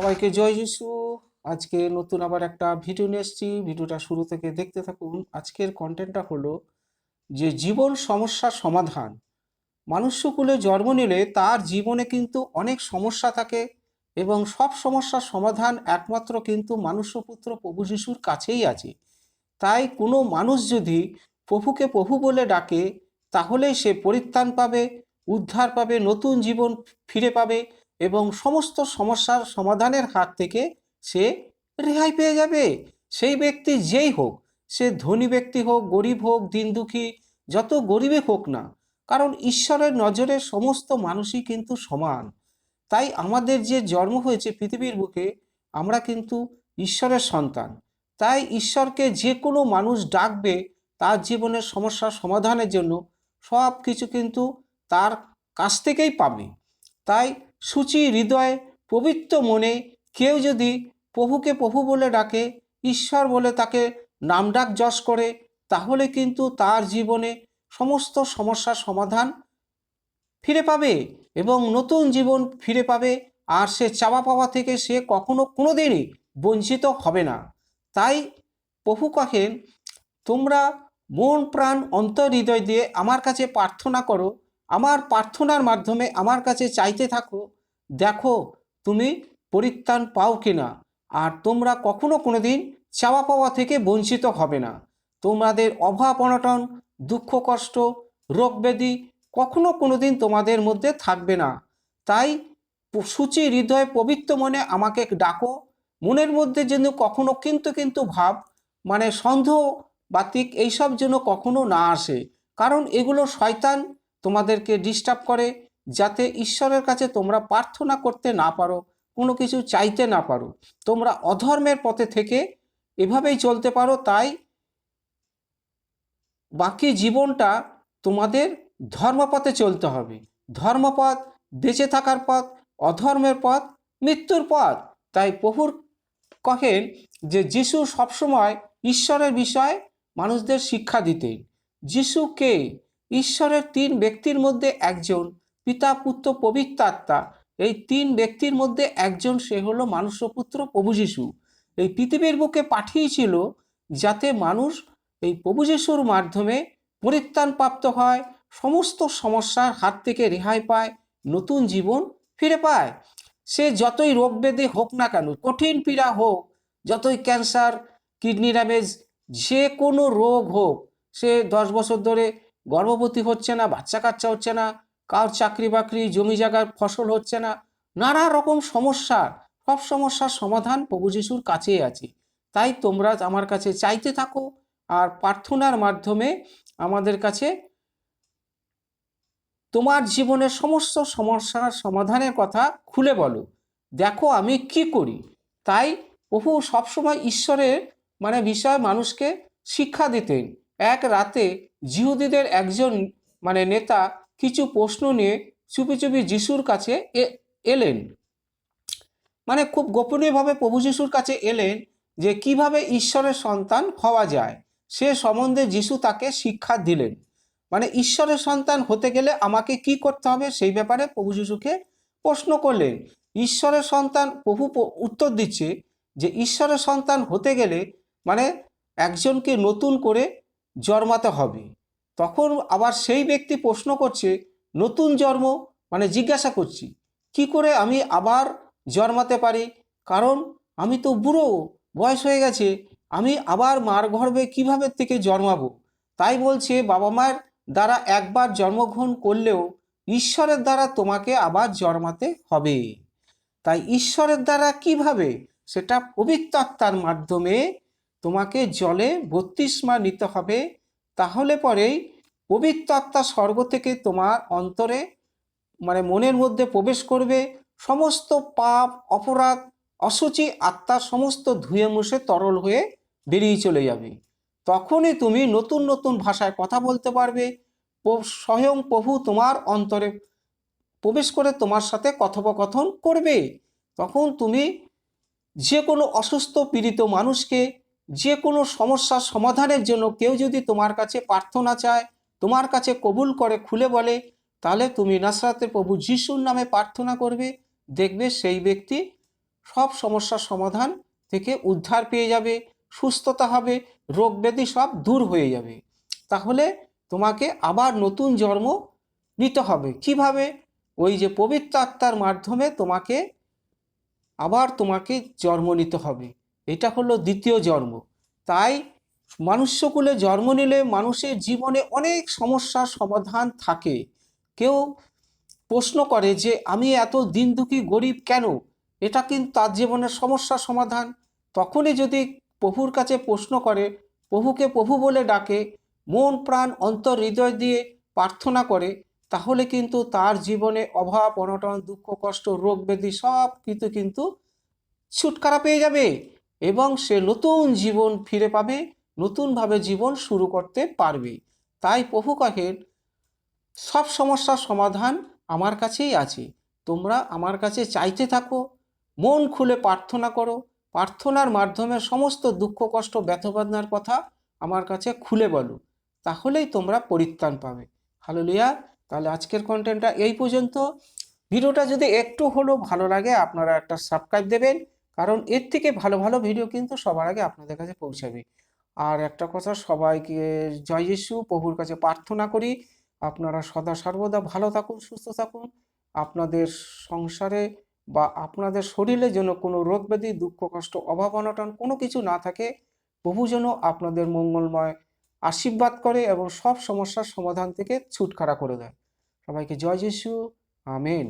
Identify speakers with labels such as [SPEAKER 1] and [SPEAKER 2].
[SPEAKER 1] সবাইকে জয় যিশু। আজকে নতুন আবার একটা ভিডিও নিয়ে এসেছি। ভিডিওটা শুরু থেকে দেখতে থাকুন। আজকের কন্টেন্টটা হলো যে জীবন সমস্যার সমাধান। মানুষ্যকুলে জন্ম নিলে তার জীবনে কিন্তু অনেক সমস্যা থাকে এবং সব সমস্যার সমাধান একমাত্র কিন্তু মানুষ্যপুত্র প্রভু যিশুর কাছেই আছে। তাই কোনো মানুষ যদি প্রভুকে প্রভু বলে ডাকে তাহলে সে পরিত্রাণ পাবে, উদ্ধার পাবে, নতুন জীবন ফিরে পাবে। এবং সমস্ত সমস্যার সমাধানের হাত থেকে সে রেহাই পেয়ে যাবে। সেই ব্যক্তি যেই হোক, সে ধনী ব্যক্তি হোক, গরিব হোক, দিন দুঃখী, যত গরিবে হোক না, কারণ ঈশ্বরের নজরে সমস্ত মানুষই কিন্তু সমান। তাই আমাদের যে জন্ম হয়েছে পৃথিবীর বুকে, আমরা কিন্তু ঈশ্বরের সন্তান। তাই ঈশ্বরকে যে কোনো মানুষ ডাকবে তার জীবনের সমস্যার সমাধানের জন্য সব কিছু কিন্তু তার কাছ থেকেই পাবে। তাই সূচি হৃদয়ে পবিত্র মনে কেউ যদি প্রভুকে প্রভু বলে ডাকে, ঈশ্বর বলে তাকে নামডাক যশ করে, তাহলে কিন্তু তার জীবনে সমস্ত সমস্যার সমাধান ফিরে পাবে এবং নতুন জীবন ফিরে পাবে আর সে চাওয়া পাওয়া থেকে সে কখনো কোনো দিনই বঞ্চিত হবে না। তাই প্রভু কহেন, তোমরা মন প্রাণ অন্তর হৃদয় দিয়ে আমার কাছে প্রার্থনা করো, আমার প্রার্থনার মাধ্যমে আমার কাছে চাইতে থাকো দেখো, তুমি পরিত্রাণ পাও কিনা, আর তোমরা কখনো কোনো দিন চাওয়া পাওয়া থেকে বঞ্চিত হবে না। তোমাদের অভাব অনটন, দুঃখ কষ্ট, রোগ ব্যাধি কখনো কোনো দিন তোমাদের মধ্যে থাকবে না। তাই সূচি হৃদয় পবিত্র মনে আমাকে ডাকো। মনের মধ্যে যেন কখনো কিন্তু কিন্তু ভাব মানে সন্দেহ, বাতিক এইসব যেন কখনো না আসে। কারণ এগুলো শয়তান তোমাদেরকে ডিস্টার্ব করে যাতে ঈশ্বরের কাছে তোমরা প্রার্থনা করতে না পারো, কোনো কিছু চাইতে না পারো। তোমরা অধর্মের পথে থেকে এভাবেই চলতে পারো, তাই বাকি জীবনটা তোমাদের ধর্মপথে চলতে হবে। ধর্মপথ, বেঁচে থাকার পথ, অধর্মের পথ, মৃত্যুর পথ। তাই প্রভুর কহেন যে যিশু সবসময় ঈশ্বরের বিষয়ে মানুষদের শিক্ষা দিতেন। যিশু কে? ঈশ্বরের তিন ব্যক্তির মধ্যে একজন। পিতা, পুত্র, পবিত্র আত্মা। এই তিন ব্যক্তির মধ্যে একজন সে হলো মানুষপুত্র প্রভু যিশু। এই পৃথিবীর বুকে পাঠিয়েছিল যাতে মানুষ এই প্রভু যিশুর মাধ্যমে পরিত্রাণ প্রাপ্ত হয়, সমস্ত সমস্যার হাত থেকে রেহাই পায়, নতুন জীবন ফিরে পায়। সে যতই রোগ ব্যাধি হোক না কেন, কঠিন পীড়া হোক, যতই ক্যান্সার, কিডনি ড্যামেজ, যে কোনো রোগ হোক, সে দশ বছর ধরে গর্ভবতী হচ্ছে না, বাচ্চা কাচ্চা হচ্ছে না কার চাকরি বাকরি, জমি জায়গার ফসল হচ্ছে না, নানা রকম সমস্যার সব সমস্যার সমাধান প্রভু যিশুর কাছেই আছে। তাই তোমরা আমার কাছে চাইতে থাকো আর প্রার্থনার মাধ্যমে আমাদের কাছে তোমার জীবনের সমস্ত সমস্যার সমাধানের কথা খুলে বলো। দেখো আমি কি করি। তাই প্রভু সবসময় ঈশ্বরের মানে বিষয় মানুষকে শিক্ষা দিতেন। এক রাতে জিহুদিদের একজন মানে নেতা কিছু প্রশ্ন নিয়ে চুপি চুপি যিশুর কাছে এলেন। মানে খুব গোপনীয়ভাবে প্রভু যিশুর কাছে এলেন যে কীভাবে ঈশ্বরের সন্তান হওয়া যায়, সে সম্বন্ধে যিশু তাকে শিক্ষা দিলেন। মানে ঈশ্বরের সন্তান হতে গেলে আমাকে কি করতে হবে সেই ব্যাপারে প্রভু যিশুকে প্রশ্ন করলেন। ঈশ্বরের সন্তান, প্রভু উত্তর দিচ্ছে যে ঈশ্বরের সন্তান হতে গেলে মানে একজনকে নতুন করে জন্মাতে হবে। তখন আবার সেই ব্যক্তি প্রশ্ন করছে, নতুন জন্ম? মানে জিজ্ঞাসা করছি, কি করে আমি আবার জন্মাতে পারি? কারণ আমি তো বুড়ো, বয়স হয়ে গেছে, আমি আবার মার গর্ভে কীভাবে থেকে জন্মাবো? তাই বলছে, বাবা মায়ের দ্বারা একবার জন্মগ্রহণ করলেও ঈশ্বরের দ্বারা তোমাকে আবার জন্মাতে হবে। তাই ঈশ্বরের দ্বারা কীভাবে? সেটা পবিত্র আত্মার মাধ্যমে তোমাকে জলে বত্রিশমা নিতে হবে। তাহলে পরেই পবিত্র আত্মা স্বর্গ থেকে তোমার অন্তরে মানে মনের মধ্যে প্রবেশ করবে, সমস্ত পাপ, অপরাধ অসুচি আত্মা সমস্ত ধুয়ে মুছে তরল হয়ে বেরিয়ে চলে যাবে। তখনই তুমি নতুন নতুন ভাষায় কথা বলতে পারবে, স্বয়ং প্রভু তোমার অন্তরে প্রবেশ করে তোমার সাথে কথোপকথন করবে। তখন তুমি যে কোনো অসুস্থ পীড়িত মানুষকে যে কোনো সমস্যার সমাধানের জন্য কেউ যদি তোমার কাছে প্রার্থনা চায়, তোমার কাছে কবুল করে, খুলে বলে, তাহলে তুমি নাসরাতের প্রভু যিশুর নামে প্রার্থনা করবে। দেখবে সেই ব্যক্তি সব সমস্যার সমাধান থেকে উদ্ধার পেয়ে যাবে, সুস্থতা হবে, রোগ ব্যাধি সব দূর হয়ে যাবে। তাহলে তোমাকে আবার নতুন জন্ম নিতে হবে। কীভাবে? ওই যে পবিত্র আত্মার মাধ্যমে তোমাকে আবার তোমাকে জন্ম নিতে হবে। এটা হলো দ্বিতীয় জন্ম। তাই মানুষ্যকুলে জন্ম নিলে মানুষের জীবনে অনেক সমস্যার সমাধান থাকে। কেউ প্রশ্ন করে যে, আমি এত দিন দুঃখী গরিব কেন? এটা কিন্তু তার জীবনের সমস্যার সমাধান। তখনই যদি প্রভুর কাছে প্রশ্ন করে, প্রভুকে প্রভু বলে ডাকে, মন প্রাণ অন্তর হৃদয় দিয়ে প্রার্থনা করে, তাহলে কিন্তু তার জীবনে অভাব, অনটন, দুঃখ, কষ্ট, রোগ, ব্যাধি সব কিছু কিন্তু ছুটকারা পেয়ে যাবে। এবং সে নতুন জীবন ফিরে পাবে, নতুনভাবে জীবন শুরু করতে পারবে। তাই প্রভু কহেন সব সমস্যার সমাধান আমার কাছেই আছে। তোমরা আমার কাছে চাইতে থাকো, মন খুলে প্রার্থনা করো। প্রার্থনার মাধ্যমে সমস্ত দুঃখ, কষ্ট, ব্যথবেদনার কথা আমার কাছে খুলে বলো, তাহলেই তোমরা পরিত্রাণ পাবে। হ্যালো লিয়া তাহলে আজকের কন্টেন্টটা এই পর্যন্ত। ভিডিওটা যদি একটু হলেও ভালো লাগে, আপনারা একটা সাবস্ক্রাইব দেবেন। কারণ এর থেকে ভালো ভালো ভিডিও কিন্তু সবার আগে আপনাদের কাছে পৌঁছাবে। আর একটা কথা, সবাইকে জয় যিশু, প্রভুর কাছে প্রার্থনা করি, আপনারা সদা সর্বদা ভালো থাকুন, সুস্থ থাকুন। আপনাদের সংসারে বা আপনাদের শরীরে যেন কোনো রোগ ব্যাধি, দুঃখ, কষ্ট, অভাব, অনটন কোনো কিছু না থাকে, প্রভু যেন আপনাদের মঙ্গলময় আশীর্বাদ করে এবং সব সমস্যার সমাধান থেকে ছুটকারা করে দেয়। সবাইকে জয় যিশু, আমেন।